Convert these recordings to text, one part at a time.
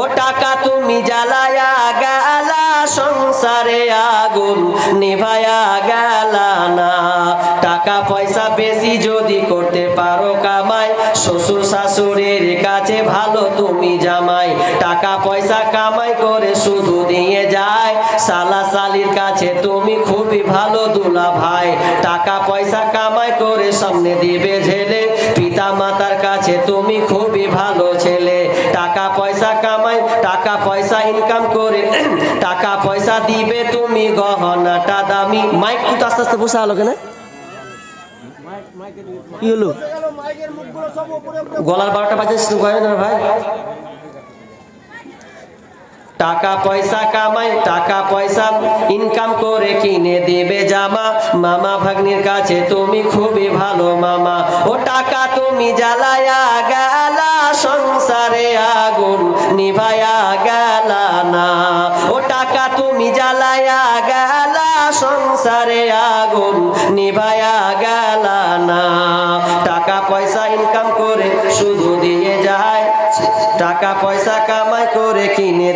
ও টাকা তুমি জ্বালায়া গেলা, সংসারে আগুন নিভায়া গেলা না। টাকা পয়সা বেশি যদি করতে পারো কামাই, শ্বশুর শাশুড়ির কাছে ভালো তুমি জামাই। টাকা পয়সা কামাই করে শুধু দিয়ে যায়, সালা সালির কাছে পয়সা ইনকাম করে টাকা পয়সা দিবে তুমি গহনাটা দামি। মাইক কিন্তু আস্তে আস্তে বসে আলো কেন? কি গলার বারোটা বাজে ভাই? টাকা পয়সা কামাই টাকা পয়সা ইনকাম করে কিনে দেবে জামা। মামা ভাগ্নির কাছে তুমি খুবই ভালো মামা। ও টাকা তুমি জ্বালায়া গেলা, সংসারে আগুন নিভায়া গেলা না। ও টাকা তুমি জ্বালায়া গেলা, সংসারে আগুন নিভায়া গেলা না। টাকা পয়সা ইনকাম করে শুধু দিয়ে যায়, টাকা পয়সা কামাই করে কিনে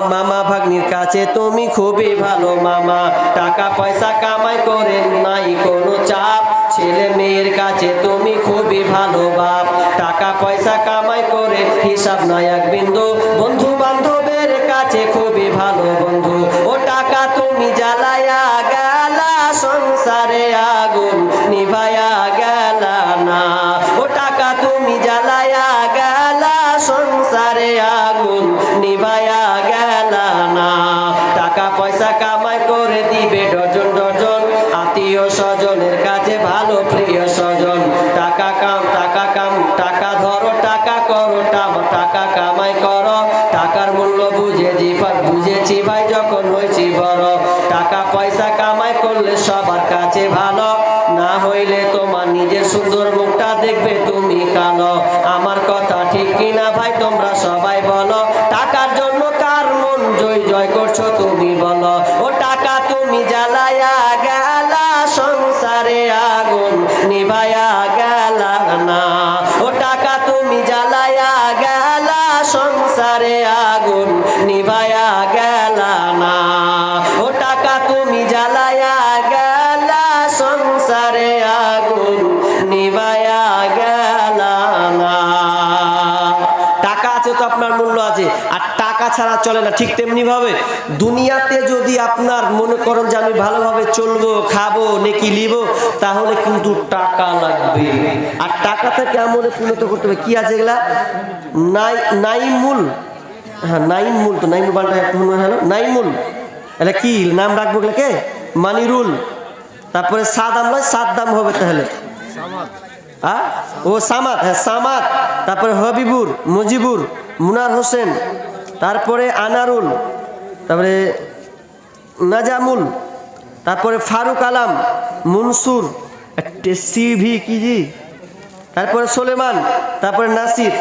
মামা ভাগ্নির কাছে, তুমি খুবই ভালো মামা। টাকা পয়সা কামাই করেন নাই, কোনো চাপ। ছেলে মেয়ের কাছে তুমি খুবই ভালো বাপ। টাকা পয়সা কামাই করে হিসাব নয় এক বিন্দু। বন্ধু বান্ধবের কাছে খুবই ভালো বন্ধু। ঠিক তেমনি ভাবে দুনিয়াতে যদি আপনার মনে করেন যে আমি ভালোভাবে চলবো, খাব, নেকি লিব, তাহলে কিন্তু টাকা লাগবে। আর টাকাতে কেমন পরিণত করতে হবে? কি আছে এগুলা? নাই, নাইমুল। হ্যাঁ নাইমুল তো, নাইমুল বানটা হলো নাইমুল। এটা কি? নাম রাখব এগুলাকে? মানিরুল। তারপরে সাদাম নয় সাত দাম হবে তাহলে। ও সামাদ হ্যাঁ সামাদ। তারপরে হবিবুর, মুজিবুর, মুনার হোসেন। তারপরে আনারুল, তারপরে নাজামুল, তারপরে ফারুক আলাম, মনসুর সিভি কি জি? তারপরে সোলেমান, তারপরে নাসির।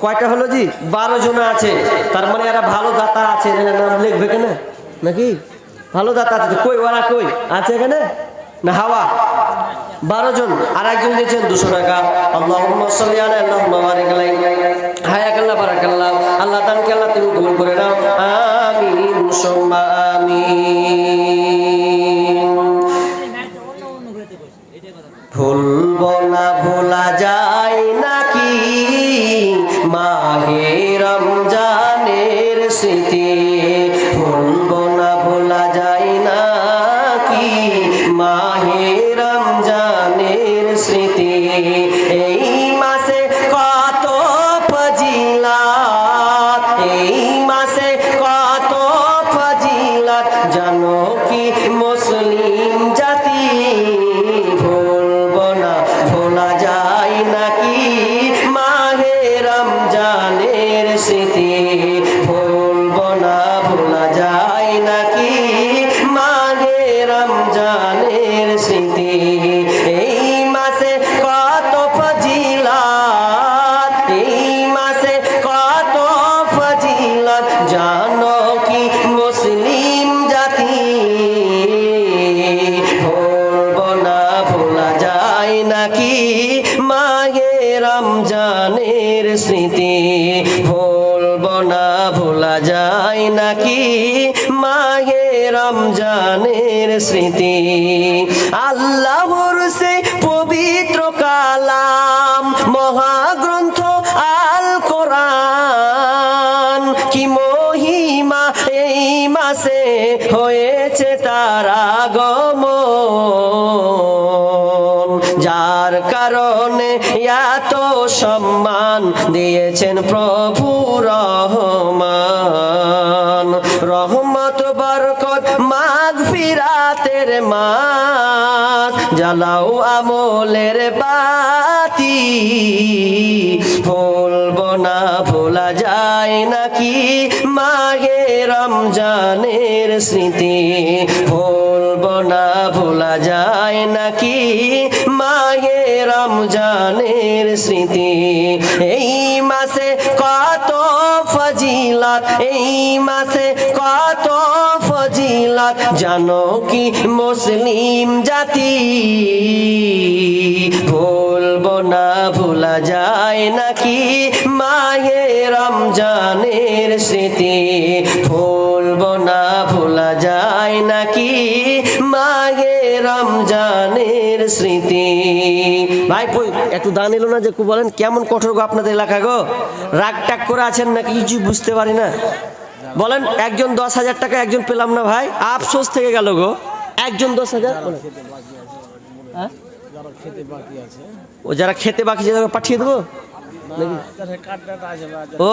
কয়টা হলো জি? বারো জন আছে। তার মানে এরা ভালো দাতা আছে। নাম লিখবে কেন? নাকি? ভালো দাতা আছে। কই? ওরা কই? আছে এখানে? না, হাওয়া। বারো জন আর একজন দিয়েছেন দুশো টাকা। আল্লাহ হায়াকাল্লাহ বারাকাল্লাহ আল্লাহ তানকে আল্লাহ তুমি কবুল করে নাও। আমিন, সোম্মা আমিন। ভুলব না, ভোলা যায় নাকি? মাহে রমজানের স্মৃতি। নাকি মাহে রমজানের স্মৃতি। স্মৃতি। আল্লাহর সে পবিত্র কালাম, মহাগ্রন্থ আল কোরআন কি মহিমা এই মাসে হয়েছে তার আগমন। যার কারণে এত সম্মান দিয়েছেন প্রভু রহমান। মাস জ্বালাও আমলের পাতি ভুলব না ভোলা যায় নাকি মাগে রমজানের স্মৃতি? ভুলবো না ভোলা যায় নাকি মাগে রমজানের স্মৃতি? এই মাসে কত ফজিলত, এই মাসে কত ফজিলত, জানো কি মুসলিম জাতি? ভুলবো না ভোলা যায় নাকি মায়ে রমজানের স্মৃতি? ভুলবো না ভোলা যায় নাকি রমজানের স্মৃতি। ভাই কই একটু দান এলো না যে কু বলেন কেমন কঠোর গো আপনাদের এলাকা গো? রাগ টাগ করে আছেন নাকি কিছু বুঝতে পারি না? বলেন একজন দশ হাজার টাকা একজন পেলাম না ভাই আফসোস থেকে গেল গো। একজন দশ হাজার। হ্যাঁ? যারা খেতে বাকি আছে। ও যারা খেতে বাকি যে পাঠিয়ে দেবো? ও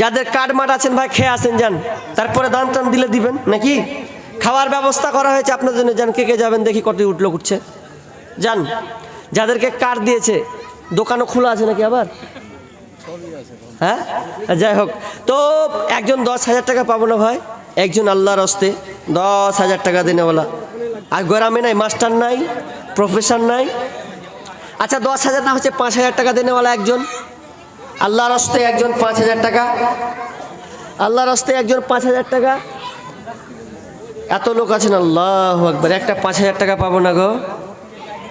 যাদের কার্ড মাঠ আছেন ভাই খেয়ে আসেন যান। তারপরে দান টান দিলে দিবেন নাকি? খাওয়ার ব্যবস্থা করা হয়েছে আপনার জন্য। যান কে কে যাবেন দেখি কত উঠল উঠছে। যান যাদেরকে কার্ড দিয়েছে, দোকানও খোলা আছে নাকি আবার? হ্যাঁ? যাই হোক, তো একজন দশ হাজার টাকা পাবো না ভাই, একজন আল্লাহর হস্তে, দশ হাজার টাকা দিনেওয়ালা আর গ্রামে নাই, মাস্টার নাই, প্রফেসর নাই। আচ্ছা দশ হাজার না হচ্ছে পাঁচ হাজার টাকা দিনেওয়ালা একজন। আল্লাহর হস্তে একজন পাঁচ হাজার টাকা। আল্লাহর হস্তে একজন পাঁচ হাজার টাকা। এত লোক আছেন, আল্লাহ একবার একটা পাঁচ হাজার টাকা পাবো না গো।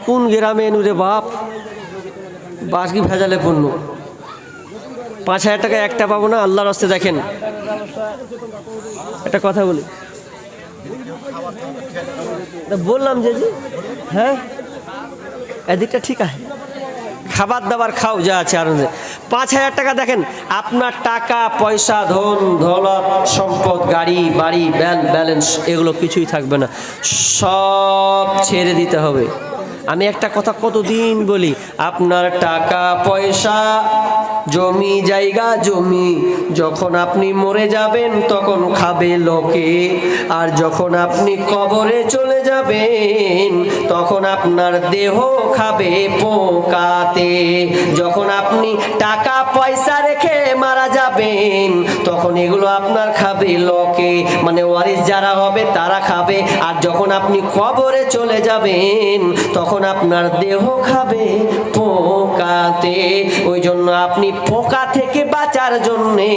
কোন গ্রামে এনুরে বাপ? বাস কি ভেজালে পণ্য? পাঁচ হাজার টাকা একটা পাবো না? আল্লাহর হস্তে দেখেন। একটা কথা বলি। বললাম যে হ্যাঁ? এদিকটা ঠিক আছে। খাবার দাবার খাও, যা আছে আর পাঁচ হাজার টাকা দেখেন, আপনার টাকা, পয়সা, ধন, দৌলত, সম্পদ, গাড়ি, বাড়ি, ব্যাংক, ব্যালেন্স, এগুলো কিছুই থাকবে না। সব ছেড়ে দিতে হবে। আমি একটা কথা কতদিন বলি? আপনার টাকা, পয়সা, জমি, জায়গা, জমি, যখন আপনি মরে যাবেন, তখন খাবে লোকে। আর যখন আপনি কবরে চলে যাবেন, তখন আপনার দেহ খাবে পোকাতে। যখন আপনি টাকা, পয়সা রেখে মারা যাবেন, তখন এগুলো আপনার খাবে লোকে। মানে ওয়ারিস যারা হবে, তারা খাবে। আর যখন আপনি কবরে চলে যাবেন, তখন আপনার দেহ খাবে পোকাতে, ওই জন্য আপনি পোকা থেকে বাঁচার জন্যে,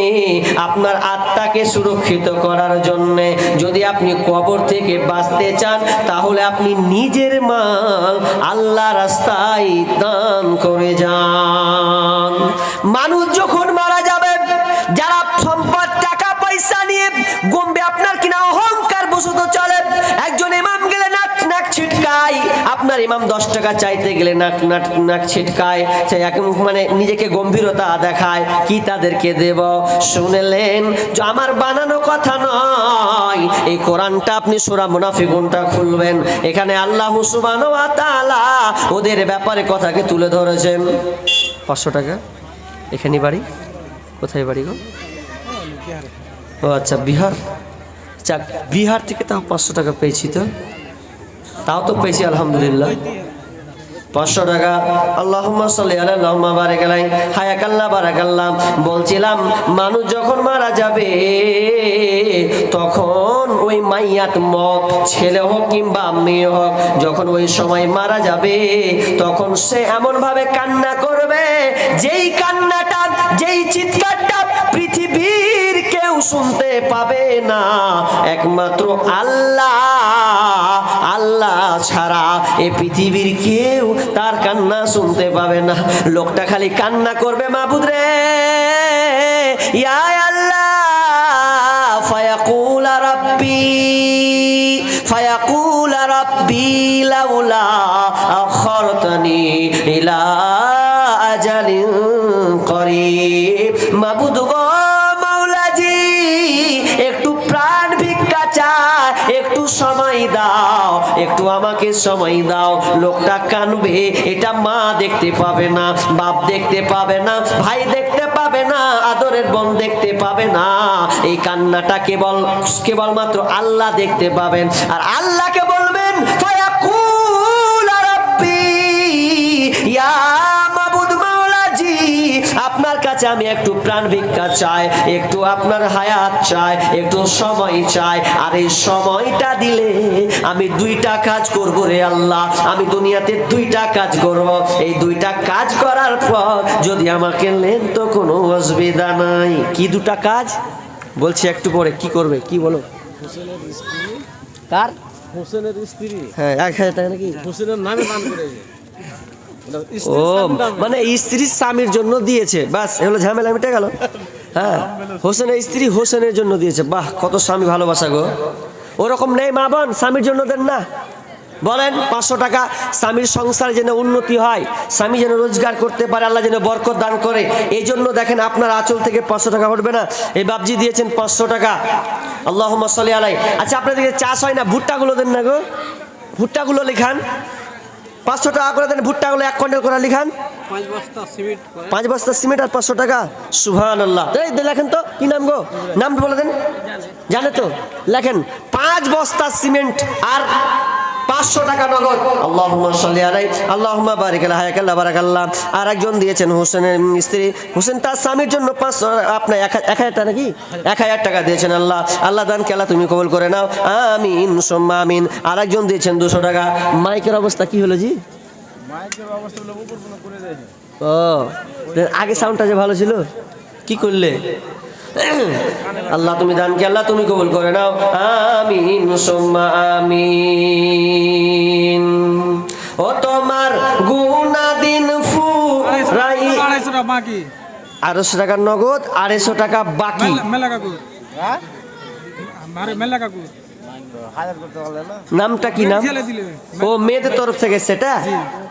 আপনার আত্মাকে সুরক্ষিত করার জন্যে, যদি আপনি কবর থেকে বাঁচতে চান, তাহলে আপনি নিজের মাল আল্লাহ রাস্তায় দান করে যান। মানুষ যখন ছিটকায় আপনার ইমাম দশ টাকা চাইতে গেলে নাক নাক নাক ছিটকায়। সে এক- মানে নিজেকে গম্ভীরতা দেখায়। কি তাদেরকে দেব? শুনেলেন? আমার বানানো কথা নয়। এই কোরআনটা আপনি সুরা মুনাফিগুনটা খুলবেন। এখানে আল্লাহ তাআলা ওদের ব্যাপারে কথাকে তুলে ধরেছেন। পাঁচশো টাকা। এখানে বাড়ি? কোথায় বাড়ি গো? ও আচ্ছা বিহার। যাক, বিহার থেকে তাও পাঁচশো টাকা পেয়েছি তো। তাও তো পেয়েছি, আলহামদুলিল্লাহ। পাঁচশো টাকা। আল্লাহ সাল্লি আলা আল্লাহুম্মা বারিক আলাই হায়াকাল্লাহ বারাকাল্লাহ বলছিলাম, মানুষ যখন মারা যাবে, তখন ওই মাইয়াত মত ছেলে হোক কিংবা মেয়ে হোক, যখন ওই সময় মারা যাবে, তখন সে এমন ভাবে কান্না করবে, যেই কান্নাটা শুনতে পাবে না। একমাত্র আল্লাহ আল্লাহ ছাড়া এ পৃথিবীর কেউ তার কান্না শুনতে পাবে না। লোকটা খালি কান্না করবে মাবুদ রে। ইয়া ফায়াকুল ফায়াকুল ইলা আজালিন করিব। চায়, একটু সময় দাও, একটু আমাকে সময় দাও। লোকটা কানবে, এটা মা দেখতে পাবে না, বাপ দেখতে পাবে না, ভাই দেখতে পাবে না, আদরের বোন দেখতে পাবে না। এই কান্নাটা কেবল, কেবলমাত্র আল্লাহ দেখতে পাবেন। আর আল্লাহকে বলবেন ইয়া আপনার কাছে আমি একটু প্রাণ ভিক্ষা চাই একটু আপনার হায়াত চাই একটু সময় চাই। আর এই সময়টা দিলে আমি দুইটা কাজ করব রে আল্লাহ। আমি দুনিয়াতে দুইটা কাজ করব। এই দুইটা কাজ করার পর যদি আমাকে নেন তো কোনো অসুবিধা নাই। কি দুটা কাজ? বলছি একটু পরে কি করবে? কি বলো? কার? হোসেনের স্ত্রী। হ্যাঁ এক হাজার টাকা নাকি? হোসেনের নামে দান করেছে ও। মানে স্ত্রী স্বামীর জন্য দিয়েছে। বাস এগুলো ঝামেলা মিটে গেল। হ্যাঁ হোসেনের স্ত্রী হোসেনের জন্য দিয়েছে। বাহ কত স্বামী ভালোবাসা গো। ওরকম নেই মা বোন স্বামীর জন্য দেন না। বলেন পাঁচশো টাকা স্বামীর সংসার যেন উন্নতি হয় স্বামী যেন রোজগার করতে পারে আল্লাহ যেন বরকত দান করে। এই জন্য দেখেন আপনার আঁচল থেকে পাঁচশো টাকা উঠবে না। এই বাবজি দিয়েছেন পাঁচশো টাকা। আল্লাহ সাল্লি আলাই আচ্ছা আপনাদেরকে চাষ হয় না? ভুট্টাগুলো দেন না গো। ভুট্টাগুলো লেখান। পাঁচশো টাকা করে দেন ভুট্টাগুলো এক কুইন্টাল করে লিখান। পাঁচ বস্তা সিমেন্ট পাঁচ বস্তা সিমেন্ট আর পাঁচশো টাকা। সুহান আল্লাহ লেখেন তো কি নাম গো? নাম বলে দেন। জানে তো। লেখেন পাঁচ বস্তা সিমেন্ট আর পাঁচশো টাকা নগদ। আল্লাহুম্মা সাল্লি আলাই আল্লাহুম্মা বারিক আলা হায়াকাল্লাহ বারাকাল্লাহ আর একজন দিয়েছেন হোসেনের স্ত্রী। হোসেন তার স্বামীর জন্য পাঁচশো আপনার এক এক হাজার টাকা নাকি এক হাজার টাকা দিয়েছেন আল্লাহ। আল্লাহ দান কেলা তুমি কবুল করে নাও। আমিন সোম্মা আমিন। আর একজন দিয়েছেন দুশো টাকা। মাইকের অবস্থা কি হলো জি? মাইকের অবস্থা হলো করে ও আগে সাউন্ডটা যে ভালো ছিল? কি করলে? আল্লাহ তুমি দানকে আল্লাহ তুমি কবুল করে নাও। আমিন সোম্মা আমিন। ও তোমার গুনাদিন ফু রাই আড়াইশো টাকা বাকি আড়াইশো টাকা নগদ আড়াইশো টাকা বাকি। মেলা- কাকুর। হ্যাঁ? মেলা কাকু হাজার করতে পারলে না নামটা কি নাম? ও মেয়েদের তরফ থেকে সেটা?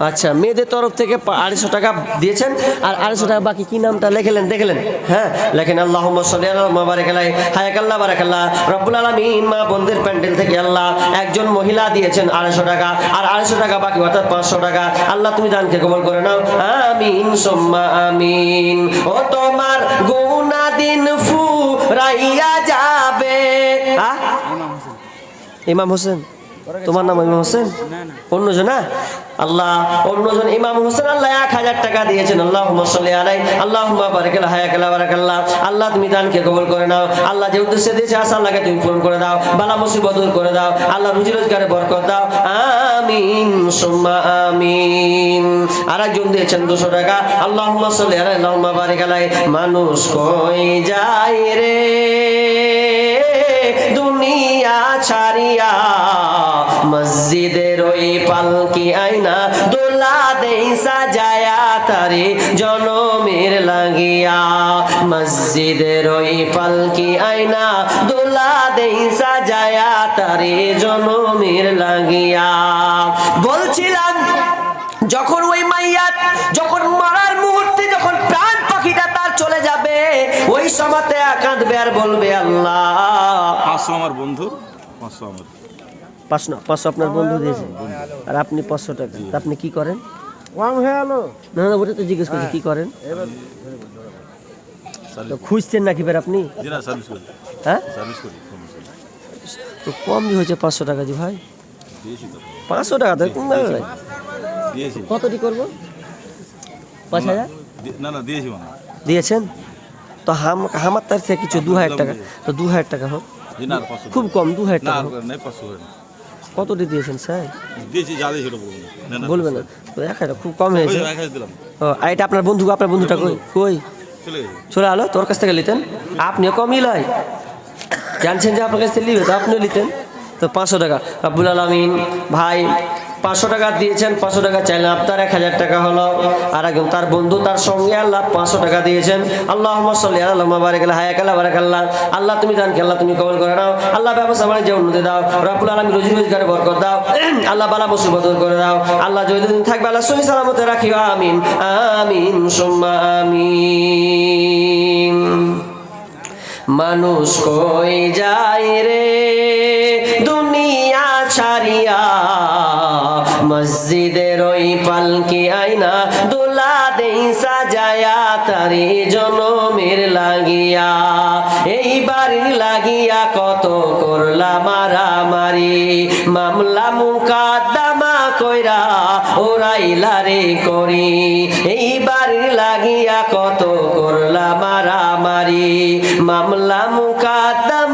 আচ্ছা মেয়েদের তরফ থেকে আড়াইশো টাকা দিয়েছেন। আর আড়াইশো টাকা বাকি কি নামটা লেখলেন? দেখলেন? হ্যাঁ লেখেন আল্লাহ বারেকালাই হায়াকাল্লাহ বারাকাল্লাহ। রব্বুল আলমিন মা বন্ধের প্যান্ডেল থেকে আল্লাহ একজন মহিলা দিয়েছেন আড়াইশো টাকা। আর আড়াইশো টাকা বাকি অর্থাৎ পাঁচশো টাকা। আল্লাহ তুমি দানকে কবল করে নাও। আমিন সোম্মা আমিন। ও তোমার গুনা দিন ফু রাইয়া যাবে। আহ? ইমাম হোসেন? তোমার নাম ইমাম হোসেন? অন্যজন না? আল্লাহ অন্যজন ইমাম হোসেন আল্লাহ এক হাজার টাকা দিয়েছেন। আল্লাহ সাল্লি আলাই আল্লাহ বারাকাল বারাকাল্লাহ। আল্লাহ তুমি দানকে কবল করে নাও। আল্লাহ যে উদ্দেশ্যে দিয়েছে আসা আল্লাহকে তুমি পূরণ করে দাও। বালা মুসিবত দূর করে দাও। আল্লাহ রুজি রোজগারে বরকত দাও। আমিন সুম্মা আমিন। আর একজন দিয়েছেন দুশো টাকা। আল্লাহ সাল্লি আলাই আল্লাহ বারাকালাই মানুষ কই যায় রে? ছাড়িয়া মসজিদের ওই পালকি আইনা দোলা দেই সাজায়া, তারে জনমের লাগিয়া। মসজিদের ওই পালকি আইনা দোলা দেই সাজায়া, তারে জনমের লাগিয়া। বলছিলাম, যখন ওই মাইয়াত যখন মরার মুহূর্তে যখন প্রাণ পাখিটা তার চলে যাবে, ওই সময়তে কাঁদবে আর বলবে, আল্লাহ পাঁচশো আমার বন্ধু পাঁচশো আমার। পাঁচশো পাঁচশো আপনার বন্ধু দিয়েছে। আর আপনি পাঁচশো টাকা। তা আপনি কি করেন? ওয়াম হয়ে না না ওটা তো জিজ্ঞেস করছি কি করেন? তো খুঁজছেন নাকি বের আপনি? হ্যাঁ। তো হয়েছে পাঁচশো টাকা ভাই। পাঁচশো টাকা তো কম দামে ভাই। কতটি করব? পাঁচ হাজার? না না দিয়েছি দিয়েছেন? তো হাম আমার তার থেকে কিছু দু হাজার টাকা। তো দু হাজার টাকা হোক। খুব কম দু হাজার টাকা। কত দিয়েছেন স্যার? দিয়েছি যা বলবেন না। এক হাজার খুব কম হয়েছে। ও আর এটা আপনার বন্ধু আপনার বন্ধুটা কই? কই? চলে আলো তোর কাছ থেকে নিতেন আপনিও কমই লয়। জানছেন যে আপনার কাছ থেকে নিবে তো আপনিও নিতেন তো পাঁচশো টাকা। আব্বুল আলমিন ভাই পাঁচশো টাকা দিয়েছেন, পাঁচশো টাকা চাইলেন আপনার এক হাজার টাকা হলো। আর একজন তার বন্ধু, তার সঙ্গে আল্লাহ পাঁচশো টাকা দিয়েছেন। আল্লাহ আল্লাহ আল্লাহ আল্লাহ তুমি দান আল্লাহ তুমি কবল করে নাও। আল্লাহ ব্যবসা বাণিজ্য উন্নতি দাও। রব্বুল আলমী রোজি রোজগারে বরকত দাও। আল্লাহ বালা মুসিবত করে দাও। আল্লাহ যতদিন থাকবে, আল্লাহ সহি সালামতে রাখিও। আমিন আমিন আমিন। মানুষ কই যায় রে? ছাড়িয়া মসজিদের ওই পালকি আইনা দোলা দেই সাজায়া তারি জনমের লাগিয়া এই বাড়ির লাগিয়া কত করলা মারামারি। মামলা মুকাদ্দামা কইরা ওরাইলা রে করি এই বাড়ির লাগিয়া কত করলা মারামারি। মামলা মুকাদ্দামা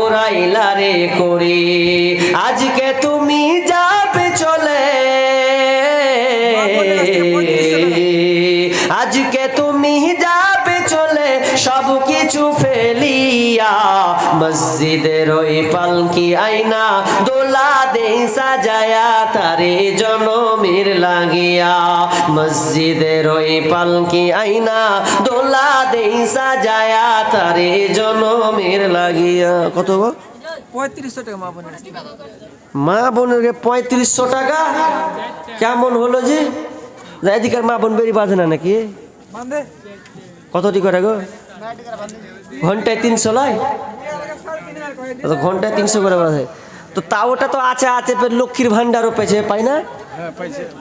ওরাইলা রে করে। আজকে তুমি যাবে চলে ফেলিয়া মসজিদের ওই পালকি আইনা দোলা দে সাজায়া তারে জনমের লাগিয়া। মসজিদের ওই পালকি আইনা দোলা দে সাজায়া তারে জনমের লাগিয়া। কত গো? পঁয়ত্রিশশো টাকা মা বোনের মা বোনের পঁয়ত্রিশশো টাকা? কেমন হলো যে? এদিকার মা বোন বেরি বাঁধে না নাকি? কতটি করে গো? ঘন্টায় তিনশো নয় তো ঘন্টায় তিনশো করে বাঁধে তো তা ওটা তো আছে আছে লক্ষ্মীর ভান্ডারও পেয়েছে পাই না? হ্যাঁ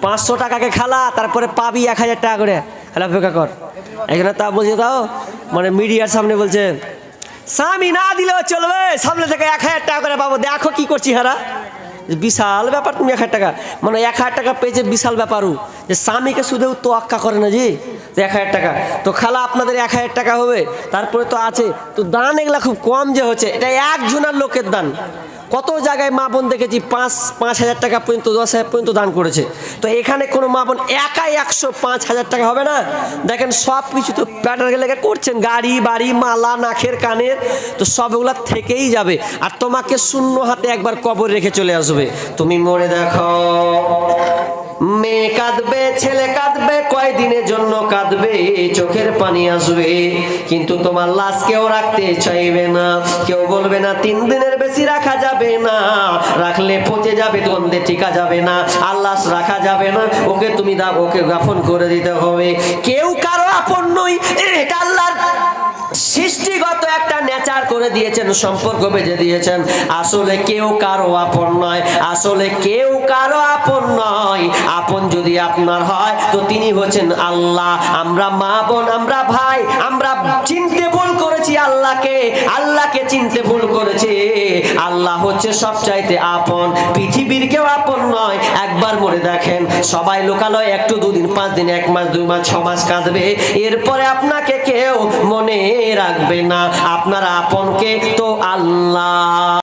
পাঁচশো টাকাকে খালা তারপরে পাবি এক হাজার টাকা করে। খেলা অপেক্ষা কর। এখানে তা বলছে তাও? মানে মিডিয়ার সামনে বলছে স্বামী না দিলেও চলবে সামনে থেকে এক হাজার টাকা করে পাবো। দেখো কি করছি হারা। বিশাল ব্যাপার তুমি এক হাজার টাকা। মানে এক হাজার টাকা পেয়েছে বিশাল ব্যাপারও। যে স্বামীকে শুধু তো আক্কা করে না জি? তো এক হাজার টাকা। তো খালা, আপনাদের এক হাজার টাকা হবে। তারপরে তো আছে। তো দান এগুলা খুব কম যে হচ্ছে, এটা এক একজনের লোকের দান। কত জায়গায় মা বোন দেখেছি পাঁচ পাঁচ হাজার টাকা পর্যন্ত, দশ হাজার পর্যন্ত দান করেছে। তো এখানে কোনো মা বোন একাই একশো পাঁচ হাজার টাকা হবে না? দেখেন, সব কিছু তো প্যাটার করছেন। গাড়ি, বাড়ি, মালা নাখের কানের, তো সব সবগুলা থেকেই যাবে। আর তোমাকে শূন্য হাতে একবার কবর রেখে চলে আসবে। তুমি মনে দেখো। মেয়ে কাঁদবে, ছেলে কাঁদবে কয়দিনের জন্য কাঁদবে? চোখের পানি আসবে, কিন্তু তোমার লাশ কেউ রাখতে চাইবে না। কেউ বলবে না, তিন দিনের বেশি রাখা যাবে না। রাখলে পচে যাবে দ্বন্দ্বে টিকা যাবে না। আল্লাহ রাখা যাবে না। ওকে তুমি দা ওকে গাফন করে দিতে হবে। কেউ কারও আপন নই এটা নেচার করে দিয়েছেন, সম্পর্ক বেঁধে দিয়েছেন। আসলে কেউ কারও আপন নয়, আসলে কেউ কারও আপন নয়। আপন যদি আপনার হয়, তো তিনি হচ্ছেন আল্লাহ। আমরা মা বোন, আমরা ভাই, আমরা চিনতে ভুল করেছি আল্লাহকে আল্লাহকে চিনতে ভুল করেছি। আল্লাহ হচ্ছে সব চাইতে আপন, পৃথিবীর কেউ আপন নয়। একবার মনে দেখেন, সবাই লোকালয় একটু দুদিন, পাঁচ দিন, এক মাস, দুই মাস, ছ মাস কাঁদবে। এরপরে আপনাকে কেউ মনে রাখবে না। আপনার আপনকে তো আল্লাহ